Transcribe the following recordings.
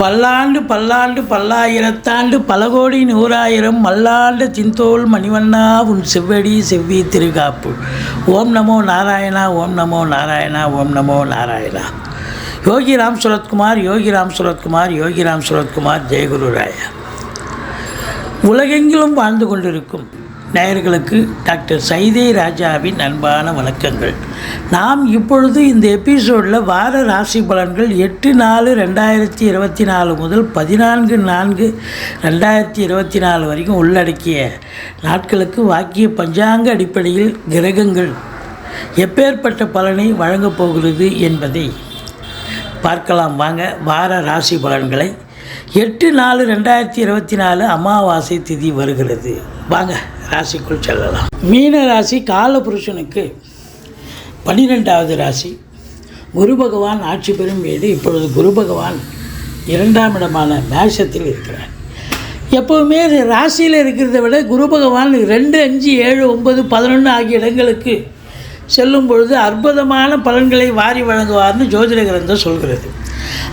பல்லாண்டு பல்லாண்டு பல்லாயிரத்தாண்டு பல கோடி நூறாயிரம் மல்லாண்டு சிந்தோல் மணிவண்ணா உன் செவ்வடி செவ்வி திருகாப்பு. ஓம் நமோ நாராயணா ஓம் நமோ நாராயணா ஓம் நமோ நாராயணா. யோகி ராம் சுரத்குமார் யோகி ராம் சுரத்குமார் யோகி ராம் சுரத்குமார் ஜெயகுரு ராயா. உலகெங்கிலும் வாழ்ந்து கொண்டிருக்கும் நேயர்களுக்கு டாக்டர் சைதே ராஜாவின் அன்பான வணக்கங்கள். நாம் இப்பொழுது இந்த எபிசோடில் வார ராசி பலன்கள் எட்டு நாலு ரெண்டாயிரத்தி இருபத்தி நாலு முதல் பதினான்கு நான்கு ரெண்டாயிரத்தி இருபத்தி நாலு வரைக்கும் உள்ளடக்கிய நாட்களுக்கு வாக்கிய பஞ்சாங்க அடிப்படையில் கிரகங்கள் எப்பேற்பட்ட பலனை வழங்கப் போகிறது என்பதை பார்க்கலாம். வாங்க வார ராசி பலன்களை. எட்டு நாலு ரெண்டாயிரத்தி இருபத்தி நாலு அமாவாசை திதி வருகிறது. வாங்க ராசிக்குள் செல்லலாம். மீன ராசி காலபுருஷனுக்கு பன்னிரெண்டாவது ராசி. குரு பகவான் ஆட்சி பெறும் வீடு இப்பொழுது குரு பகவான் இரண்டாம் இடமான மேஷத்தில் இருக்கிறார். எப்போவுமே இது ராசியில் இருக்கிறத விட குரு பகவான் ரெண்டு அஞ்சு ஏழு ஒன்பது பதினொன்று ஆகிய இடங்களுக்கு செல்லும் பொழுது அற்புதமான பலன்களை வாரி வழங்குவார்னு ஜோதிட கிரந்தம் சொல்கிறது.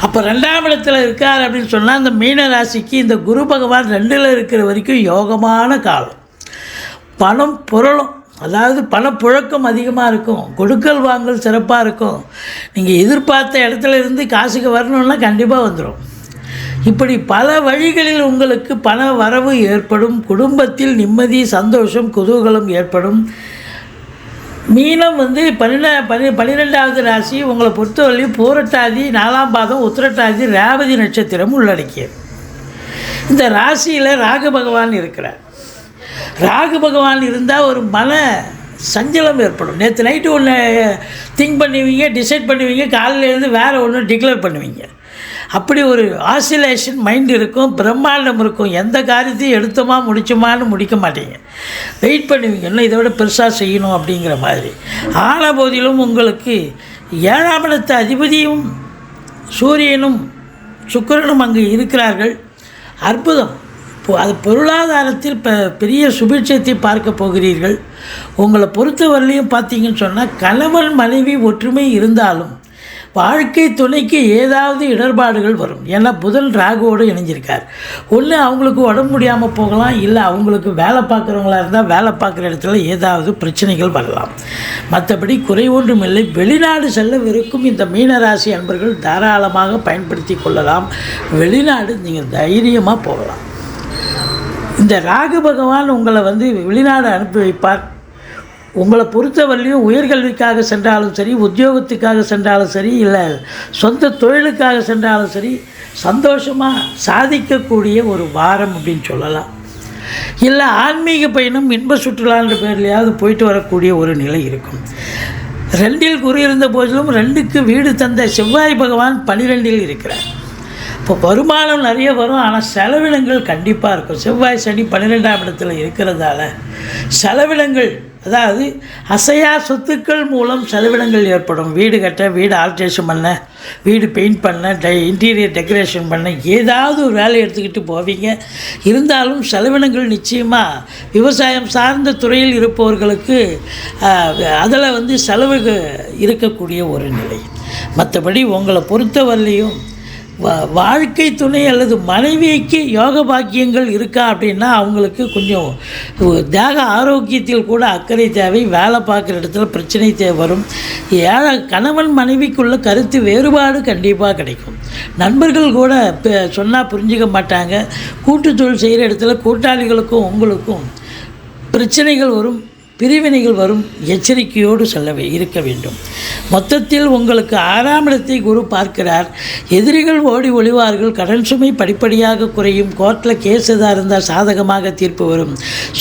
அப்போ ரெண்டாம் இடத்துல இருக்கார் அப்படின்னு சொன்னால் இந்த மீன ராசிக்கு இந்த குரு பகவான் ரெண்டில் இருக்கிற வரைக்கும் யோகமான காலம். பணம் புரளும். அதாவது பணப்புழக்கம் அதிகமாக இருக்கும். கொடுக்கல் வாங்கல் சிறப்பாக இருக்கும். நீங்கள் எதிர்பார்த்த இடத்துல இருந்து காசுக்கு வரணும்னா கண்டிப்பாக வந்துடும் இப்படி பல வழிகளில் உங்களுக்கு பண வரவு ஏற்படும். குடும்பத்தில் நிம்மதி சந்தோஷம் குதூகலம் ஏற்படும். மீனம் வந்து பன்னெண்டா பனி பன்னிரெண்டாவது ராசி உங்களை பொறுத்தவரையும் பூரட்டாதி நாலாம் பாதம் உத்திரட்டாதி ரேவதி நட்சத்திரம் உள்ளடக்கியது. இந்த ராசியில் ராகு பகவான் இருக்கிறார். ராகு பகவான் இருந்தால் ஒரு மன சஞ்சலம் ஏற்படும். நேற்று நைட்டு ஒன்று திங்க் பண்ணுவீங்க டிசைட் பண்ணுவீங்க காலையில் இருந்து வேறு ஒன்று டிக்ளேர் பண்ணுவீங்க. அப்படி ஒரு ஆசிலேஷன் மைண்ட் இருக்கும் பிரம்மாண்டம் இருக்கும். எந்த காரியத்தையும் எடுத்தோமா முடிச்சோமான்னு முடிக்க மாட்டீங்க. வெயிட் பண்ணுவீங்க இன்னும் இதை விட பெருசாக செய்யணும் அப்படிங்கிற மாதிரி. ஆன போதிலும் உங்களுக்கு ஏழாம் இடத்து அதிபதியும் சூரியனும் சுக்கிரனும் அங்கு இருக்கிறார்கள். அற்புதம். இப்போ அது பொருளாதாரத்தில் ப பெரிய சுபிட்சத்தை பார்க்க போகிறீர்கள். உங்களை பொறுத்தவரையிலையும் பார்த்தீங்கன்னு சொன்னால் கணவன் மனைவி ஒற்றுமை இருந்தாலும் வாழ்க்கை துணைக்கு ஏதாவது இடர்பாடுகள் வரும். ஏன்னா புதன் ராகுவோடு இணைஞ்சிருக்கார். ஒன்று அவங்களுக்கு உடம்பு முடியாமல் போகலாம். இல்லை அவங்களுக்கு வேலை பார்க்குறவங்களா இருந்தால் வேலை பார்க்குற இடத்துல ஏதாவது பிரச்சனைகள் வரலாம். மற்றபடி குறை ஒன்றும் இல்லை. வெளிநாடு செல்லவிருக்கும் இந்த மீனராசி அன்பர்கள் தாராளமாக பயன்படுத்தி கொள்ளலாம். வெளிநாடு நீங்கள் தைரியமாக போகலாம். இந்த ராகு பகவான் உங்களை வந்து வெளிநாடு அனுப்பி வைப்பார். உங்களை பொறுத்தவரையிலையும் உயர்கல்விக்காக சென்றாலும் சரி உத்தியோகத்துக்காக சென்றாலும் சரி இல்லை சொந்த தொழிலுக்காக சென்றாலும் சரி சந்தோஷமாக சாதிக்கக்கூடிய ஒரு வாரம் அப்படின்னு சொல்லலாம். இல்லை ஆன்மீக பயணம் இன்ப சுற்றுலான்ற பேர்லையாவது போயிட்டு வரக்கூடிய ஒரு நிலை இருக்கும். ரெண்டில் குரு இருந்த போதிலும் ரெண்டுக்கு வீடு தந்த செவ்வாய் பகவான் பனிரெண்டில் இருக்கிறார். இப்போ வருமானம் நிறைய வரும் ஆனால் செலவினங்கள் கண்டிப்பாக இருக்கும். செவ்வாய் சனி பன்னிரெண்டாம் இடத்துல இருக்கிறதால செலவினங்கள் அதாவது அசையா சொத்துக்கள் மூலம் செலவினங்கள் ஏற்படும். வீடு கட்ட வீடு ஆல்ட்ரேஷன் பண்ண வீடு பெயிண்ட் பண்ண டை இன்டீரியர் டெக்கரேஷன் பண்ண ஏதாவது ஒரு வேலை எடுத்துக்கிட்டு போவீங்க. இருந்தாலும் செலவினங்கள் நிச்சயமாக விவசாயம் சார்ந்த துறையில் இருப்பவர்களுக்கு அதில் வந்து செலவு இருக்கக்கூடிய ஒரு நிலை. மற்றபடி உங்களை பொறுத்தவரையிலையும் வாழ்க்கை துணை அல்லது மனைவிக்கு யோக பாக்கியங்கள் இருக்கா அப்படின்னா அவங்களுக்கு கொஞ்சம் தேக ஆரோக்கியத்தில் கூட அக்கறை தேவை வேலை பார்க்குற இடத்துல பிரச்சனை தேவை வரும். ஏழை கணவன் மனைவிக்குள்ள கருத்து வேறுபாடு கண்டிப்பாக கிடைக்கும். நண்பர்கள் கூட சொன்னால் புரிஞ்சிக்க மாட்டாங்க. கூட்டு தொழில் செய்கிற இடத்துல கூட்டாளிகளுக்கும் உங்களுக்கும் பிரச்சனைகள் வரும். பிரிவினைகள் வரும் எச்சரிக்கையோடு செல்ல இருக்க வேண்டும். மொத்தத்தில் உங்களுக்கு ஆறாம் இடத்தை குரு பார்க்கிறார். எதிரிகள் ஓடி ஒளிவார்கள். கடன் சுமை படிப்படியாக குறையும். கோர்ட்டில் கேஸ் எதாக இருந்தால் சாதகமாக தீர்ப்பு வரும்.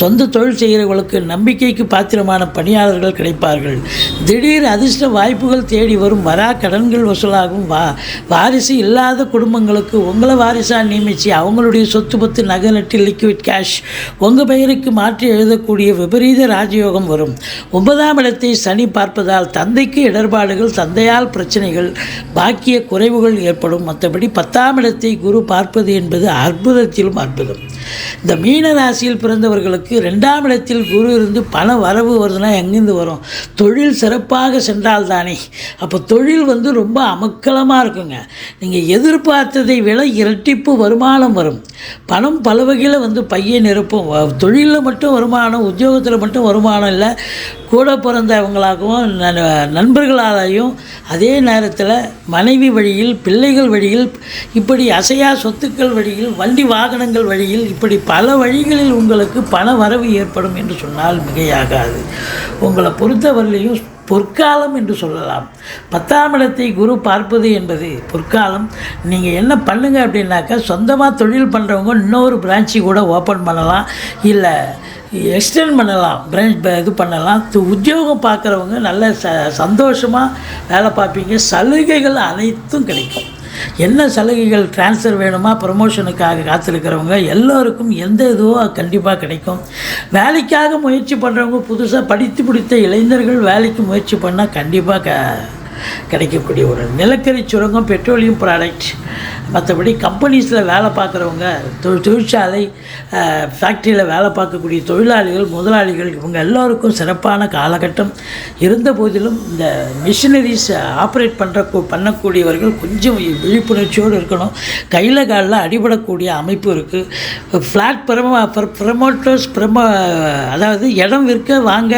சொந்த தொழில் செய்கிறவர்களுக்கு நம்பிக்கைக்கு பாத்திரமான பணியாளர்கள் கிடைப்பார்கள். திடீர் அதிர்ஷ்ட வாய்ப்புகள் தேடி வரும். வரா கடன்கள் வசூலாகும். வா வாரிசு இல்லாத குடும்பங்களுக்கு உங்களை வாரிசாக நியமித்து அவங்களுடைய சொத்து பத்து நகை நட்டு லிக்விட் கேஷ் உங்கள் பெயருக்கு மாற்றி எழுதக்கூடிய விபரீத ராஜ்ய ராஜயோகம் வரும். ஒன்பதாம் இடத்தை சனி பார்ப்பதால் தந்தைக்கு இடர்பாடுகள் தந்தையால் பிரச்சனைகள் பாக்கிய குறைவுகள் ஏற்படும். மற்றபடி பத்தாம் இடத்தை குரு பார்ப்பது என்பது அற்புதத்திலும் அற்புதம். இந்த மீன ராசியில் பிறந்தவர்களுக்கு ரெண்டாம் இடத்தில் குரு இருந்து பண வரவு வருதுன்னா எங்கேருந்து வரும்? தொழில் சிறப்பாக சென்றால்தானே அப்போ தொழில் வந்து ரொம்ப அமக்கலமாக இருக்குங்க. நீங்கள் எதிர்பார்த்ததை விட இரட்டிப்பு வருமானம் வரும். பணம் பல வகையில் வந்து பையன் நிரப்பும் தொழிலில் மட்டும் வருமானம் உத்தியோகத்தில் மட்டும் வருமானம் இல்லை. கூட பிறந்தவங்களாகவும் ந- நண்பர்களாலையும் அதே நேரத்தில் மனைவி வழியில் பிள்ளைகள் வழியில் இப்படி அசையா சொத்துக்கள் வழியில் வண்டி வாகனங்கள் வழியில் இப்படி பல வழிகளில் உங்களுக்கு பண வரவு ஏற்படும் என்று சொன்னால் மிகையாகாது. உங்களை பொறுத்தவரையிலையும் பொற்காலம் என்று சொல்லலாம். பத்தாம் இடத்தை குரு பார்ப்பது என்பது பொற்காலம். நீங்கள் என்ன பண்ணுங்கள் அப்படின்னாக்கா சொந்தமாக தொழில் பண்ணுறவங்க இன்னொரு பிரான்ச்சு கூட ஓப்பன் பண்ணலாம். இல்லை எக்ஸ்டெண்ட் பண்ணலாம் பிரான்ச் இது பண்ணலாம். து- உத்தியோகம் பார்க்குறவங்க நல்ல ச சந்தோஷமாக வேலை பார்ப்பீங்க. சலுகைகள் அனைத்தும் கிடைக்கும். என்ன சலுகைகள் ட்ரான்ஸ்ஃபர் வேணுமா ப்ரமோஷனுக்காக காத்திருக்கிறவங்க எல்லோருக்கும் எந்த இதுவோ கண்டிப்பாக கிடைக்கும். வேலைக்காக முயற்சி பண்ணுறவங்க புதுசாக படித்து பிடித்த இளைஞர்கள் வேலைக்கு முயற்சி பண்ணால் கண்டிப்பாக க கிடைக்கக்கூடிய ஒரு நிலக்கரி சுரங்கம் பெட்ரோலியம் ப்ராடக்ட் மற்றபடி கம்பெனிஸில் வேலை பார்க்குறவங்க தொழிற்சாலை ஃபேக்ட்ரியில் வேலை பார்க்கக்கூடிய தொழிலாளிகள் முதலாளிகள் இவங்க எல்லோருக்கும் சிறப்பான காலகட்டம். இருந்த போதிலும் இந்த மிஷினரிஸ் ஆப்ரேட் பண்ணுற பண்ணக்கூடியவர்கள் கொஞ்சம் விழிப்புணர்ச்சியோடு இருக்கணும். கையில் காலில் அடிபடக்கூடிய அமைப்பு இருக்குது ஃப்ளாட் பிரமோ ப்ரமோட்டர்ஸ் ப்ரமோ அதாவது இடம் விற்க வாங்க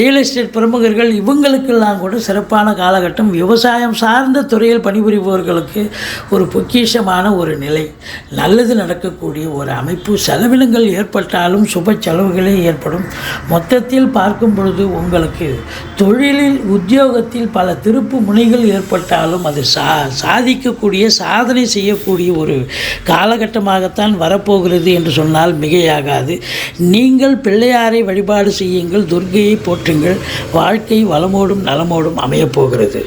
ரியல் எஸ்டேட் பிரமுகர்கள் இவங்களுக்கெல்லாம் கூட சிறப்பான காலகட்டம் விவசாயம் சார்ந்த துறையில் பணிபுரிபவர்களுக்கு ஒரு பொக்கிஷமான ஒரு நிலை. நல்லது நடக்கக்கூடிய ஒரு அமைப்பு செலவினங்கள் ஏற்பட்டாலும் சுப செலவுகளே ஏற்படும். மொத்தத்தில் பார்க்கும் பொழுது உங்களுக்கு தொழிலில் உத்தியோகத்தில் பல திருப்பு முனைகள் ஏற்பட்டாலும் அது சா சாதிக்கக்கூடிய சாதனை செய்யக்கூடிய ஒரு காலகட்டமாகத்தான் வரப்போகிறது என்று சொன்னால் மிகையாகாது. நீங்கள் பிள்ளையாரை வழிபாடு செய்யுங்கள் துர்கையை போற்றுங்கள். வாழ்க்கை வளமோடும் நலமோடும் அமையப் போகிறது.